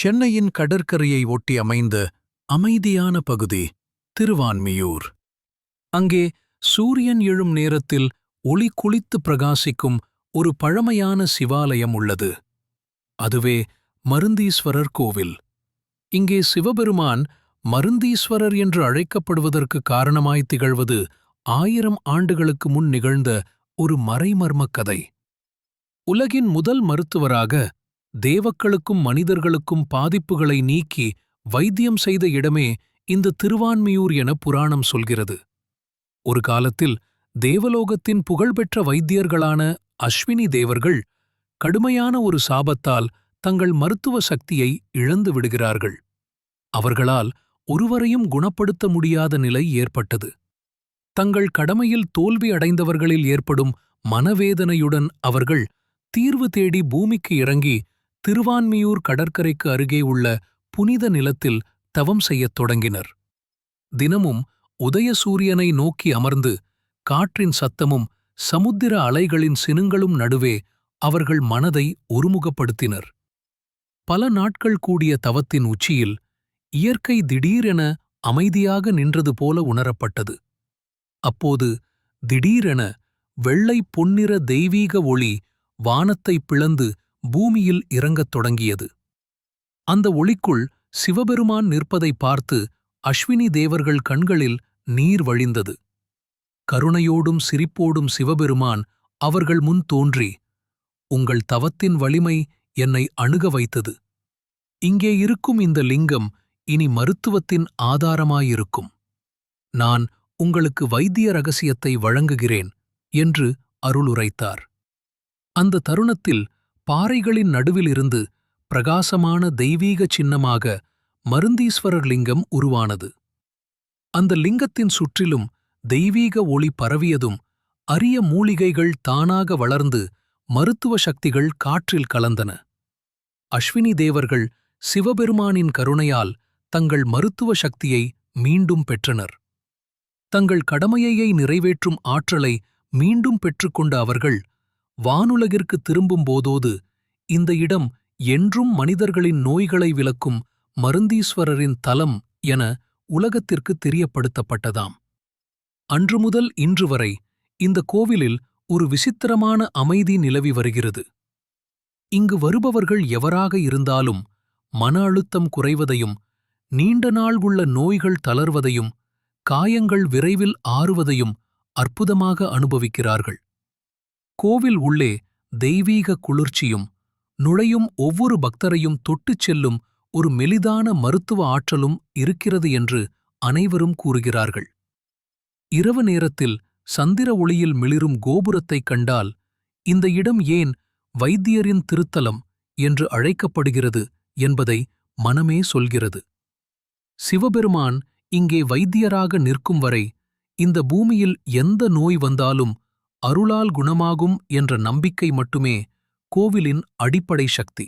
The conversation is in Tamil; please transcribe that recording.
சென்னையின் கடற்கரையை ஒட்டி அமைந்த அமைதியான பகுதி திருவான்மியூர். அங்கே சூரியன் எழும் நேரத்தில் ஒளி குளித்து பிரகாசிக்கும் ஒரு பழமையான சிவாலயம் உள்ளது. அதுவே மருந்தீஸ்வரர் கோவில். இங்கே சிவபெருமான் மருந்தீஸ்வரர் என்று அழைக்கப்படுவதற்கு காரணமாய் திகழ்வது ஆயிரம் ஆண்டுகளுக்கு முன் நிகழ்ந்த ஒரு மறைமர்மக் கதை. உலகின் முதல் மருத்துவராக தேவக்களுக்கும் மனிதர்களுக்கும் பாதிப்புகளை நீக்கி வைத்தியம் செய்த இடமே இந்த திருவான்மியூர் என புராணம் சொல்கிறது. ஒரு காலத்தில் தேவலோகத்தின் புகழ்பெற்ற வைத்தியர்களான அஸ்வினி தேவர்கள் கடுமையான ஒரு சாபத்தால் தங்கள் மருத்துவ சக்தியை இழந்து விடுகிறார்கள். அவர்களால் ஒருவரையும் குணப்படுத்த முடியாத நிலை ஏற்பட்டது. தங்கள் கடமையில் தோல்வி அடைந்தவர்களில் ஏற்படும் மனவேதனையுடன் அவர்கள் தீர்வு தேடி பூமிக்கு இறங்கி திருவான்மியூர் கடற்கரைக்கு அருகே உள்ள புனித நிலத்தில் தவம் செய்யத் தொடங்கினர். தினமும் உதய சூரியனை நோக்கி அமர்ந்து காற்றின் சத்தமும் சமுத்திர அலைகளின் சினுங்களும் நடுவே அவர்கள் மனதை ஒருமுகப்படுத்தினர். பல நாட்கள் கூடிய தவத்தின் உச்சியில் இயற்கை திடீரென அமைதியாக நின்றது போல உணரப்பட்டது. அப்போது திடீரென வெள்ளை பொன்னிற தெய்வீக ஒளி வானத்தை பிளந்து பூமியில் இறங்கத் தொடங்கியது. அந்த ஒளிக்குள் சிவபெருமான் நிற்பதை பார்த்து அஸ்வினி தேவர்கள் கண்களில் நீர் வழிந்தது. கருணையோடும் சிரிப்போடும் சிவபெருமான் அவர்கள் முன் தோன்றி உங்கள் தவத்தின் வலிமை என்னை அணுக வைத்தது. இங்கே இருக்கும் இந்த லிங்கம் இனி மருத்துவத்தின் ஆதாரமாயிருக்கும். நான் உங்களுக்கு வைத்திய ரகசியத்தை வழங்குகிறேன் என்று அருளுரைத்தார். அந்த தருணத்தில் பாறைகளின் நடுவிலிருந்து பிரகாசமான தெய்வீக சின்னமாக மருந்தீஸ்வரர் லிங்கம் உருவானது. அந்த லிங்கத்தின் சுற்றிலும் தெய்வீக ஒளி பரவியதும் அரிய மூலிகைகள் தானாக வளர்ந்து மருத்துவ சக்திகள் காற்றில் கலந்தன. அஸ்வினி தேவர்கள் சிவபெருமானின் கருணையால் தங்கள் மருத்துவ சக்தியை மீண்டும் பெற்றனர். தங்கள் கடமையை நிறைவேற்றும் ஆற்றலை மீண்டும் பெற்றுக்கொண்ட அவர்கள் வானுலகிற்கு திரும்பும் போதோது இந்த இடம் என்றும் மனிதர்களின் நோய்களை விளக்கும் மருந்தீஸ்வரரின் தலம் என உலகத்திற்கு தெரியப்படுத்தப்பட்டதாம். அன்று முதல் இன்று வரை இந்த கோவிலில் ஒரு விசித்திரமான அமைதி நிலவி வருகிறது. இங்கு வருபவர்கள் எவராக இருந்தாலும் மன அழுத்தம் குறைவதையும் நீண்ட நாள் உள்ள நோய்கள் தளர்வதையும் காயங்கள் விரைவில் ஆறுவதையும் அற்புதமாக அனுபவிக்கிறார்கள். கோவில் உள்ளே தெய்வீக குளிர்ச்சியும் நுழையும் ஒவ்வொரு பக்தரையும் தொட்டுச் செல்லும் ஒரு மெலிதான மருத்துவ ஆற்றலும் இருக்கிறது என்று அனைவரும் கூறுகிறார்கள். இரவு நேரத்தில் சந்திர ஒளியில் மிளிரும் கோபுரத்தைக் கண்டால் இந்த இடம் ஏன் வைத்தியரின் திருத்தலம் என்று அழைக்கப்படுகிறது என்பதை மனமே சொல்கிறது. சிவபெருமான் இங்கே வைத்தியராக நிற்கும் வரை இந்த பூமியில் எந்த நோய் வந்தாலும் அருளால் குணமாகும் என்ற நம்பிக்கை மட்டுமே கோவிலின் அடிப்படை சக்தி.